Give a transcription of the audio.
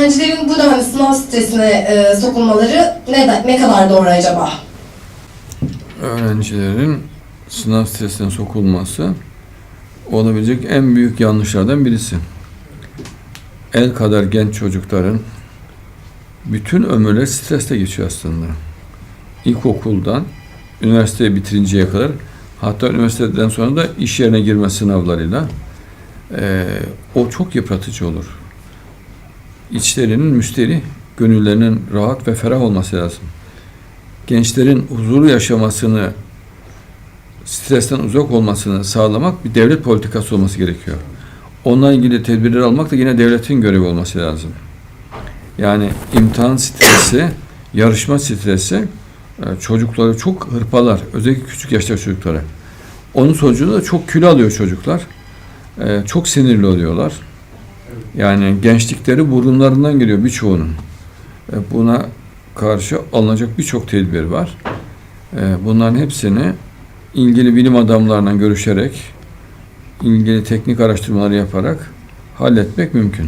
öğrencilerin bu denli sınav stresine e, sokulmaları ne, ne kadar doğru acaba? Öğrencilerin sınav stresine sokulması olabilecek en büyük yanlışlardan birisi. El kadar genç çocukların bütün ömürleri stresle geçiyor aslında. İlkokuldan üniversiteyi bitirinceye kadar hatta üniversiteden sonra da iş yerine girme sınavlarıyla eee, o çok yıpratıcı olur. İçlerinin müsteri, gönüllerinin rahat ve ferah olması lazım. Gençlerin huzurlu yaşamasını, stresten uzak olmasını sağlamak bir devlet politikası olması gerekiyor. Onunla ilgili tedbirler almak da yine devletin görevi olması lazım. Yani imtihan stresi, yarışma stresi e, çocukları çok hırpalar. Özellikle küçük yaşta çocukları. Onun sonucunda da çok kilo alıyor çocuklar. E, Çok sinirli oluyorlar. Yani gençlikleri burunlarından geliyor birçoğunun. E, Buna karşı alınacak birçok tedbir var. E, Bunların hepsini ilgili bilim adamlarla görüşerek, ilgili teknik araştırmaları yaparak halletmek mümkün.